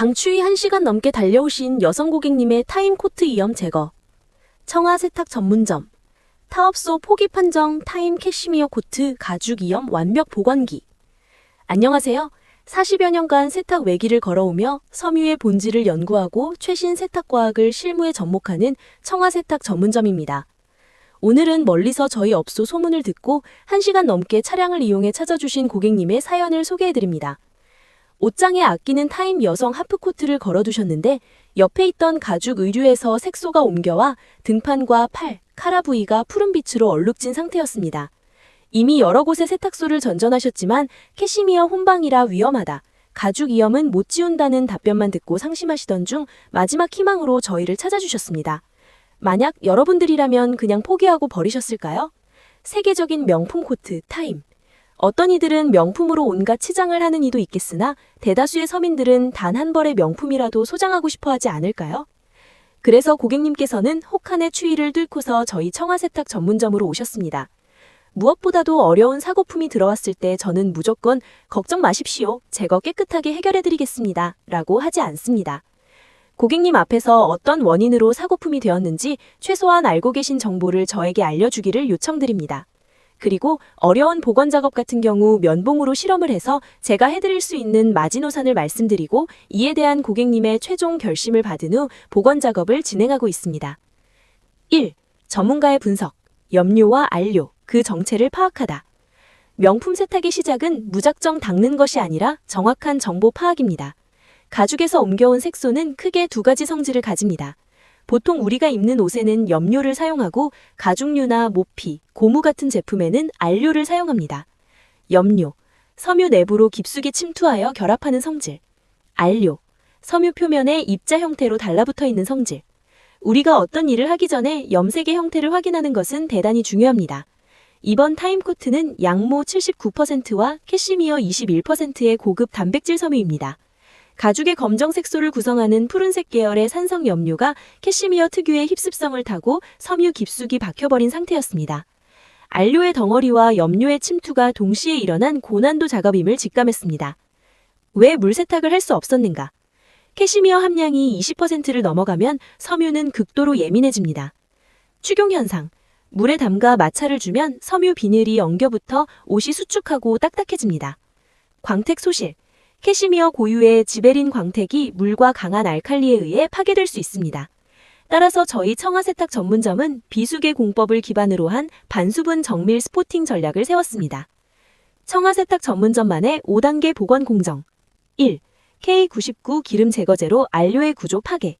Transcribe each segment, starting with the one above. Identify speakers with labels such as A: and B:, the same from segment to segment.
A: 강추위 1시간 넘게 달려오신 여성 고객님의 타임 코트 이염 제거. 청아 세탁 전문점. 타업소 포기 판정 타임 캐시미어 코트 가죽 이염 완벽 보관기. 안녕하세요. 40여 년간 세탁 외기를 걸어오며 섬유의 본질을 연구하고 최신 세탁 과학을 실무에 접목하는 청아 세탁 전문점입니다. 오늘은 멀리서 저희 업소 소문을 듣고 1시간 넘게 차량을 이용해 찾아주신 고객님의 사연을 소개해드립니다. 옷장에 아끼는 타임 여성 하프코트를 걸어두셨는데 옆에 있던 가죽 의류에서 색소가 옮겨와 등판과 팔, 카라 부위가 푸른빛으로 얼룩진 상태였습니다. 이미 여러 곳에 세탁소를 전전하셨지만 캐시미어 혼방이라 위험하다. 가죽 이염은 못 지운다는 답변만 듣고 상심하시던 중 마지막 희망으로 저희를 찾아주셨습니다. 만약 여러분들이라면 그냥 포기하고 버리셨을까요? 세계적인 명품 코트 타임. 어떤 이들은 명품으로 온갖 치장을 하는 이도 있겠으나 대다수의 서민들은 단 한 벌의 명품이라도 소장하고 싶어 하지 않을까요? 그래서 고객님께서는 혹한의 추위를 뚫고서 저희 청아세탁 전문점으로 오셨습니다. 무엇보다도 어려운 사고품이 들어왔을 때 저는 무조건 걱정 마십시오. 제거 깨끗하게 해결해드리겠습니다. 라고 하지 않습니다. 고객님 앞에서 어떤 원인으로 사고품이 되었는지 최소한 알고 계신 정보를 저에게 알려주기를 요청드립니다. 그리고 어려운 보건 작업 같은 경우 면봉으로 실험을 해서 제가 해드릴 수 있는 마지노선을 말씀드리고 이에 대한 고객님의 최종 결심을 받은 후 보건 작업을 진행하고 있습니다. 1. 전문가의 분석. 염료와 안료, 그 정체를 파악하다. 명품 세탁의 시작은 무작정 닦는 것이 아니라 정확한 정보 파악입니다. 가죽에서 옮겨온 색소는 크게 두 가지 성질을 가집니다. 보통 우리가 입는 옷에는 염료를 사용하고 가죽류나 모피, 고무 같은 제품에는 안료를 사용합니다. 염료, 섬유 내부로 깊숙이 침투하여 결합하는 성질. 안료, 섬유 표면에 입자 형태로 달라붙어 있는 성질. 우리가 어떤 일을 하기 전에 염색의 형태를 확인하는 것은 대단히 중요합니다. 이번 타임코트는 양모 79%와 캐시미어 21%의 고급 단백질 섬유입니다. 가죽의 검정 색 소를 구성하는 푸른색 계열의 산성 염료가 캐시미어 특유의 힙습성을 타고 섬유 깊숙이 박혀버린 상태였습니다. 안료의 덩어리와 염료의 침투가 동시에 일어난 고난도 작업임을 직감했습니다. 왜 물세탁을 할 수 없었는가? 캐시미어 함량이 20%를 넘어가면 섬유는 극도로 예민해집니다. 축용 현상. 물에 담가 마찰을 주면 섬유 비늘이 엉겨붙어 옷이 수축하고 딱딱해집니다. 광택 소실. 캐시미어 고유의 지베린 광택이 물과 강한 알칼리에 의해 파괴될 수 있습니다. 따라서 저희 청아세탁 전문점은 비수계 공법을 기반으로 한 반수분 정밀 스포팅 전략을 세웠습니다. 청아세탁 전문점만의 5단계 보건 공정 1. K99 기름 제거제로 안료의 구조 파괴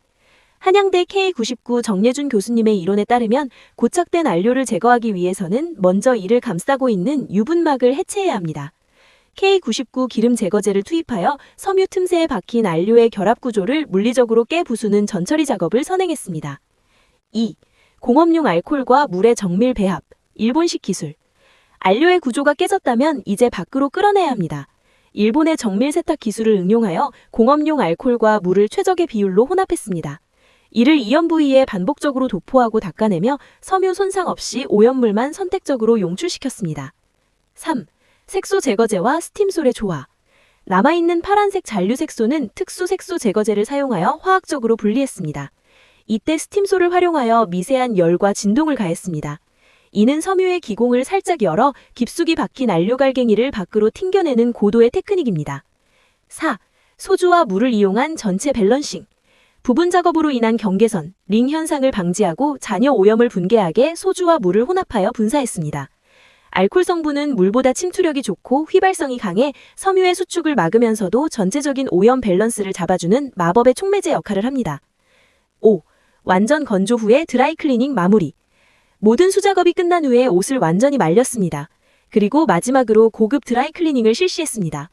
A: 한양대 K99 정예준 교수님의 이론에 따르면 고착된 안료를 제거하기 위해서는 먼저 이를 감싸고 있는 유분막을 해체해야 합니다. K99 기름 제거제를 투입하여 섬유 틈새에 박힌 안료의 결합 구조를 물리적으로 깨 부수는 전처리 작업을 선행했습니다. 2. 공업용 알코올과 물의 정밀 배합, 일본식 기술. 안료의 구조가 깨졌다면 이제 밖으로 끌어내야 합니다. 일본의 정밀 세탁 기술을 응용하여 공업용 알코올과 물을 최적의 비율로 혼합했습니다. 이를 이염 부위에 반복적으로 도포하고 닦아내며 섬유 손상 없이 오염물만 선택적으로 용출시켰습니다. 3. 색소 제거제와 스팀 솔의 조화. 남아있는 파란색 잔류 색소는 특수 색소 제거제를 사용하여 화학적으로 분리했습니다. 이때 스팀솔을 활용하여 미세한 열과 진동을 가했습니다. 이는 섬유의 기공을 살짝 열어 깊숙이 박힌 안료갈갱이를 밖으로 튕겨내는 고도의 테크닉입니다. 4. 소주와 물을 이용한 전체 밸런싱. 부분 작업으로 인한 경계선, 링 현상을 방지하고 잔여 오염을 분개하게 소주와 물을 혼합하여 분사했습니다. 알코올 성분은 물보다 침투력이 좋고 휘발성이 강해 섬유의 수축을 막으면서도 전체적인 오염 밸런스를 잡아주는 마법의 촉매제 역할을 합니다. 5. 완전 건조 후에 드라이 클리닝 마무리. 모든 수작업이 끝난 후에 옷을 완전히 말렸습니다. 그리고 마지막으로 고급 드라이 클리닝을 실시했습니다.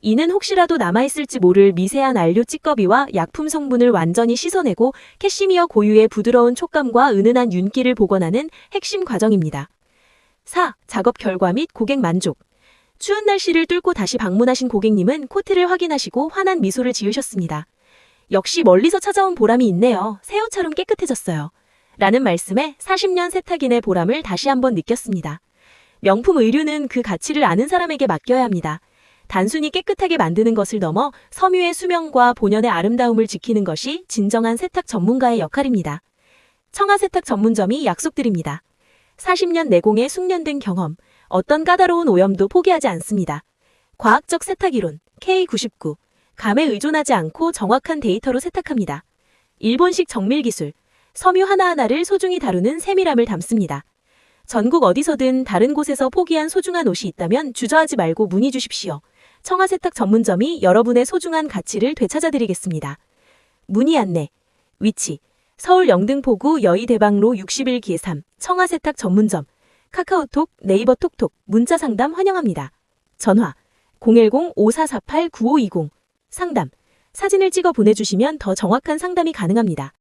A: 이는 혹시라도 남아있을지 모를 미세한 안료 찌꺼비와 약품 성분을 완전히 씻어내고 캐시미어 고유의 부드러운 촉감과 은은한 윤기를 복원하는 핵심 과정입니다. 4. 작업 결과 및 고객 만족. 추운 날씨를 뚫고 다시 방문하신 고객님은 코트를 확인하시고 환한 미소를 지으셨습니다. 역시 멀리서 찾아온 보람이 있네요. 새 옷처럼 깨끗해졌어요. 라는 말씀에 40년 세탁인의 보람을 다시 한번 느꼈습니다. 명품 의류는 그 가치를 아는 사람에게 맡겨야 합니다. 단순히 깨끗하게 만드는 것을 넘어 섬유의 수명과 본연의 아름다움을 지키는 것이 진정한 세탁 전문가의 역할입니다. 청아 세탁 전문점이 약속드립니다. 40년 내공의 숙련된 경험, 어떤 까다로운 오염도 포기하지 않습니다. 과학적 세탁 이론 K99, 감에 의존하지 않고 정확한 데이터로 세탁합니다. 일본식 정밀 기술, 섬유 하나하나를 소중히 다루는 세밀함을 담습니다. 전국 어디서든 다른 곳에서 포기한 소중한 옷이 있다면 주저하지 말고 문의 주십시오. 청아 세탁 전문점이 여러분의 소중한 가치를 되찾아드리겠습니다. 문의 안내, 위치, 서울 영등포구 여의대방로 61기에 3 청아 세탁 전문점, 카카오톡, 네이버 톡톡, 문자 상담 환영합니다. 전화 010-5448-9520 상담, 사진을 찍어 보내주시면 더 정확한 상담이 가능합니다.